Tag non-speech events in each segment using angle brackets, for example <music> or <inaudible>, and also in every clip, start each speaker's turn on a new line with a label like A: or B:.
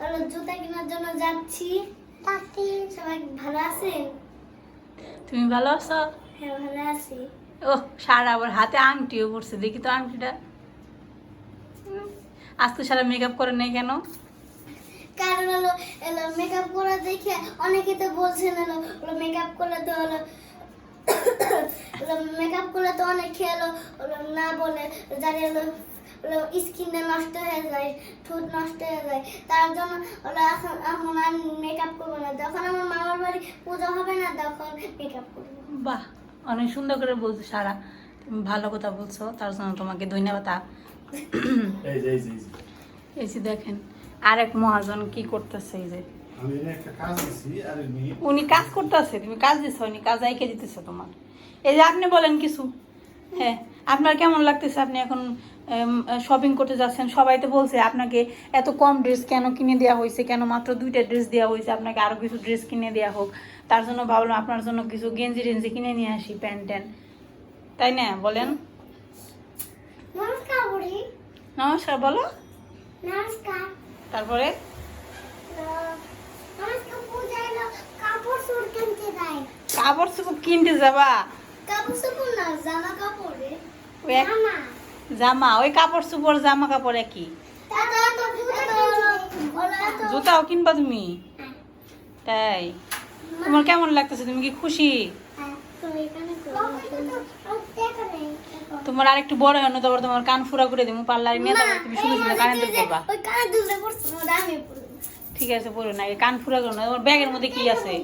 A: হলো জুতা কেনার জন্য যাচ্ছি। তাতে সবাই ভালো আছেন
B: তুমি ভালো আছো?
A: হ্যাঁ ভালো আছি।
B: ও সারা আবার হাতে আংটিও পড়ছে দেখি তো আংটিটা। আজকে সারা মেকআপ করে নেই কেন?
A: কারণ হলো হলো মেকআপ করা দেখে অনেকে তো বলছেন হলো হলো মেকআপ করলে তো হলো <coughs> মেকআপ করলে তো অনেকে হলো হলো না বলে যারা হলো হলো স্কিনটা নষ্ট হয়ে যায় ঠোঁট নষ্ট হয়ে যায়। তার জন্য হলো এখন এখন আর মেকআপ করব না। যখন আমার মামার বাড়ি পূজা হবে না তখন মেকআপ করব।
B: বাহ অনেক সুন্দর করে বলছো সারা। ভালো কথা বলছো তার জন্য তোমাকে ধন্যবাদ।
C: এই যে
B: দেখেন আরেক মহাজন কি করতেছে এই যে?
C: আমি এনে একটা কাজ দিছি আর এমনি
B: উনি কাজ করতেছে তুমি কাজ দিছো উনি কাজ আইকে দিতেছে তোমার। এই যে আপনি বলেন কিছু। হ্যাঁ। আপনার কেমন লাগতেছে? আপনি এখন শপিং করতে যাচ্ছেন সবাই তো বলছে আপনাকে এত কম ড্রেস কেন কিনে দেওয়া হয়েছে? কেন মাত্র দুইটা ড্রেস দেওয়া হয়েছে? আপনাকে আরও কিছু ড্রেস কিনে দেওয়া হোক। তার জন্য ভাবলাম আপনার জন্য কিছু গেঞ্জি টেঞ্জি কিনে নিয়ে আসি প্যান্ট ট্যান্ট। তাই না? বলেন।
A: নমস্কার
B: নমস্কার বলো।
A: নমস্কার।
B: তারপরে?
A: কাপড় চোপড় কিনতে
B: যাবা?
A: কাপড় চোপড় না জামা কাপড়ে। জামা।
B: ওই কাপড় চোপড় জামা কাপড় একই। জুতাও কিনবা তুমি? তাই। তোমার কেমন লাগতেছে? তুমি কি খুশি? তোমার আর একটু বড় হনো তারপর তোমার কান ফুরা করে দেবো পার্লারে নিয়ে তারপর তুমি শুধু শুধু কানে দুল করবা ঠিক আছে পড়ো না কান ফুরা করো না তোমার ব্যাগের মধ্যে কি আছে?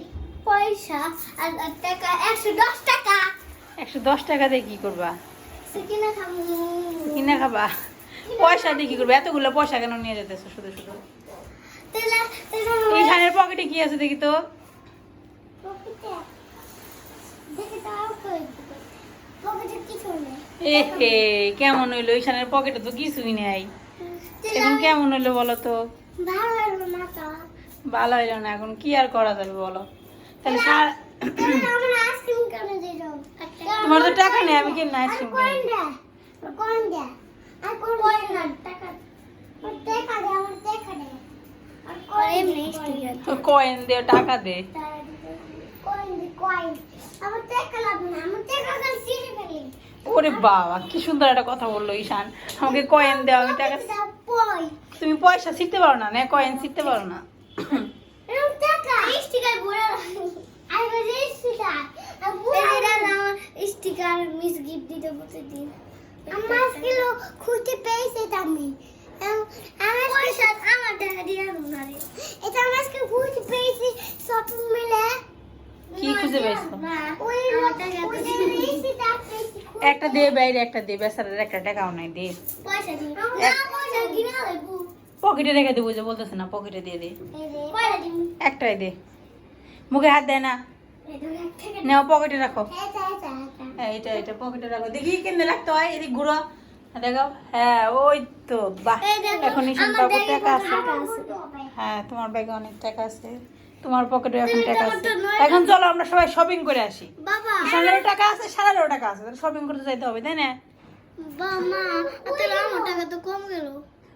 A: পয়সা আর আর টাকা একশো দশ টাকা।
B: একশো দশ টাকা দিয়ে কি করবা?
A: কিনে খাবা।
B: পয়সা দিয়ে কি করবে? এতগুলো পয়সা কেন নিয়ে যেতেছো? শুধু শুধু। পকেটে কি আছে দেখি তো? কেমন হইল? এই শানের পকেটে তো কিছুই নেই। এখন কেমন হইল বলো তো?
A: ভালো
B: হইল না এখন কি আর করা যাবে বলো? তাহলে তোমার তো টাকা নেই, আমি কেন আইসক্রিম কয়েন দে, টাকা দে। ওরে বাবা, কি সুন্দর একটা কথা বলল ঈশান। আমাকে কয়েন দেওয়া আমি টাকা তুমি পয়সা শিখতে পারো না কয়েন শিখতে পারো না
A: এরকম টাকা স্টিকার বড় আর যে স্টিকার আর বুড়া না স্টিকার মিস গিফট দিতে বলতে দিন। আমার কিলো খুঁজে পেয়েছে আমি। আমার আমার টাকা দিয়ে আনুন এটা আমার আজকে খুঁজে পেয়েছি শপিং মিলে
B: কি খুঁজে পেয়েছ? একটা দে বাইরে একটা দে। বেসারের একটা টাকাও নাই দে।
A: পয়সা দিন না পয়সা কিনা লাগবো
B: পকেটে রেখে দেবো যে বলতেছে না পকেটে দিয়ে দে। একটাই দে। মুখে হাত দেয় না। পকেটে রাখো। হ্যাঁ এটা এটা পকেটে রাখো। দেখি কেন রাখতে হয় এদিক ঘুরো। হ্যাঁ, দেখো। হ্যাঁ ওই তো বাহ এখন ঈশান বাবুর টাকা আছে। হ্যাঁ তোমার ব্যাগে অনেক টাকা আছে। তোমার পকেটে এখন টাকা আছে। এখন চলো আমরা সবাই শপিং করে আসি।
A: বাবা।
B: টাকা আছে সারারও টাকা আছে। শপিং করতে যাইতে হবে তাই না?
A: টাকা তো কম গেল।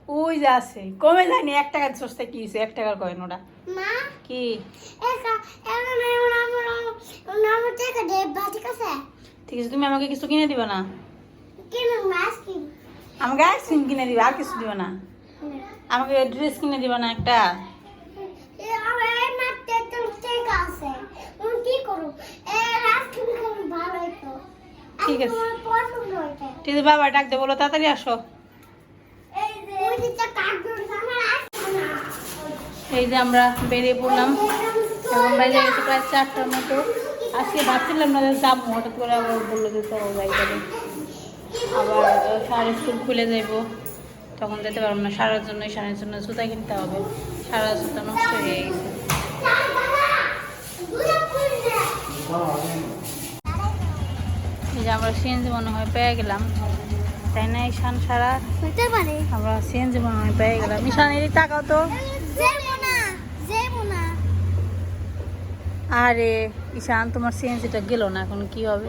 B: ওই যে আছে কমে যায়নি এক টাকার সস্তা কি হয়েছে এক টাকার কয়েন ওটা।
A: মা?
B: কি? ঠিক আছে তুমি আমাকে কিছু কিনে দিবে না? আমাকে আইসক্রিম কিনে দিবে আর কিছু দিবে না? আমাকে ড্রেস কিনে দিবে না একটা? ঠিক আছে। ঠিক আছে। বাবা ডাক দে বলো তাড়াতাড়ি আসো।
A: এই যে আমার
B: বেরিয়ে পড়লাম। এখন গেছে প্রায় চারটার মতো। আজকে ভাবছিলাম না যাব হঠাৎ করে আবার বলল যে চলো যাই যাবে। আবার সারের স্কুল খুলে যাইবো। তখন যেতে পারব না সারার জন্য সারের জন্য জুতা কিনতে হবে। সারা জুতা নষ্ট হয়ে গেছে। এই যে আমরা সিএনজি মনে হয় পেয়ে গেলাম। তাই না ঈশান সারা? আমরা সিএনজি মনে হয় পেয়ে গেলাম। ঈশান এদিক তাকাও তো
A: যেমন না যেমন না
B: আরে, ঈশান, তোমার সিএনজিটা গেল না, এখন কি হবে?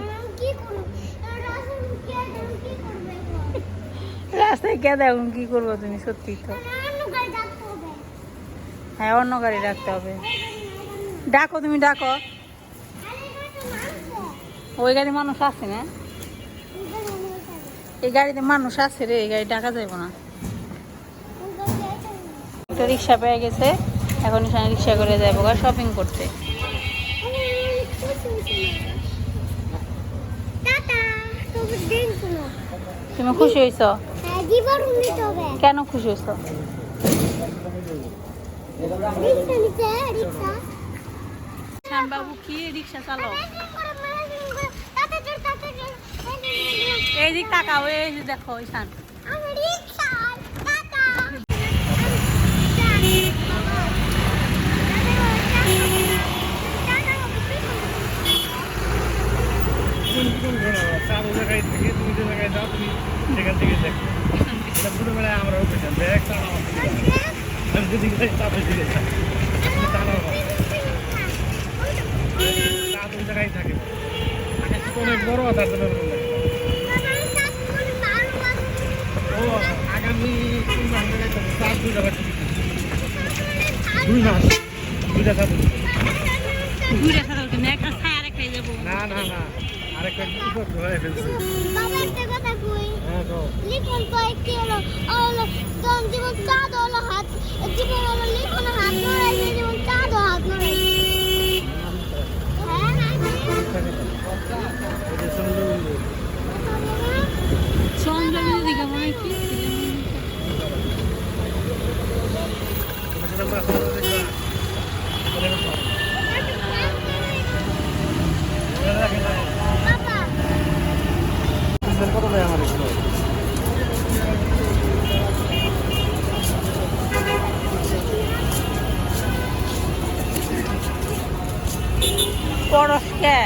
B: রাস্তায় কে এখন কি করব তুমি সত্যি তো।
A: ডাকতে
D: হ্যাঁ অন্য গাড়ি রাখতে হবে। ডাকো, তুমি ডাকো। ওই গাড়ি মানুষ আছে না? এই গাড়িতে মানুষ আছে রে, এই গাড়ি ডাকা যাইব না। একটা রিক্সা পেয়ে গেছে, এখন রিক্সা করে যাব শপিং করতে। তুমি খুশি হয়েছ? কেন খুশি হয়েছ? বাবু কি রিক্সা চালাও? এই দিক তাকাও এই দেখো ঈশান
C: জায়গায় থেকে তুমি যে জায়গায় যাও তুমি সেখান থেকে দেখো এটা ছোটবেলায় আমরা আমার দিকে যাও। আমি যেদিকে যাই চাপের দিকে যাই তুমি চালাও না। চার ওই জায়গায় থাকে এটা অনেক বড় তার জন্য এরকম লাগে। ও আগামী তিন মাস ধরে চার দুই জায়গায় দুই মাস দুইটা চার
D: ঘুরে সাথে তুমি একটা ছায়া রেখে যাব
C: না না না আরেকটা বিপদ হয়ে ফেলছে।
A: বাবা একটা কথা কই?
C: হ্যাঁ তো
A: লিখন কয়েকটি হলো? হলো তখন জীবন চাঁদ হলো হাত জীবন হলো লিখন হাত নড়াইছে জীবন চাঁদ হাত নড়াইছে হ্যাঁ
C: এটা
D: পরশকে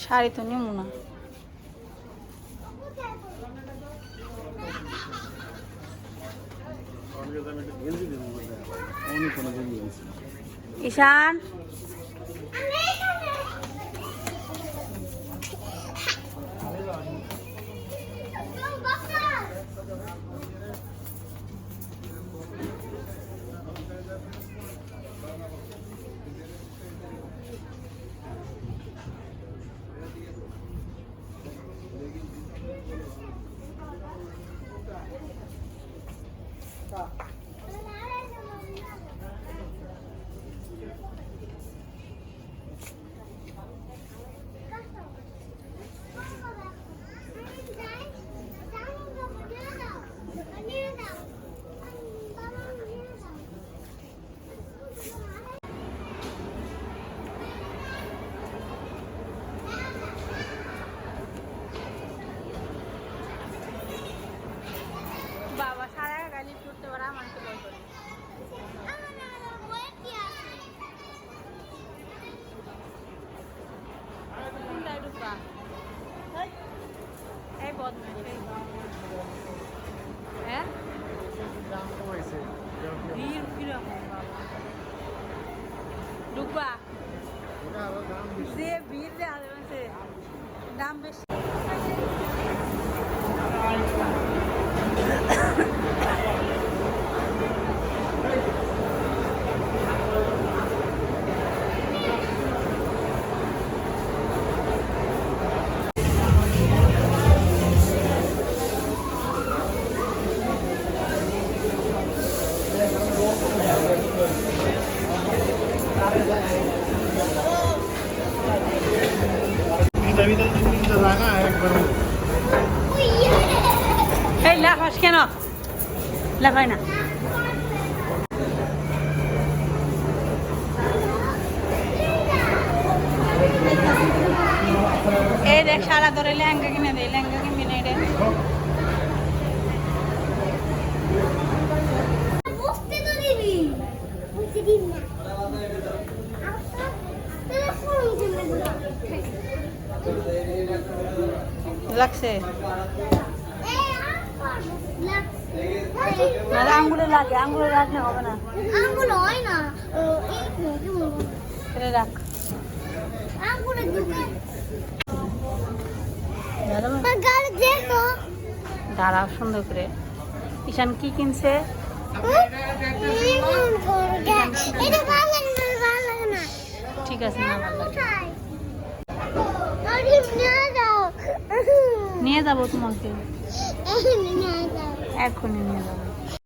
D: শাড়ি তো নেব ঈশান বাবা সারা গালি করতে পারে আমার তো ভয় করে কোনটায় ঢুকবা এই বদমাইশ এই। হ্যাঁ ভিড় কীরকম বাবা ঢুকবা যে যাবে দাম বেশি। সারা ধরে লেহেঙ্গা কিনে দেয় লেহেঙ্গা কিনবি না।
A: এটা
B: লাগছে। রাখ। দাঁড়াও সুন্দর করে। ঈশান কি কিনছে? ঠিক আছে, না
A: নিয়ে
B: যাব তোমাকে। এখনই নিয়ে যাব।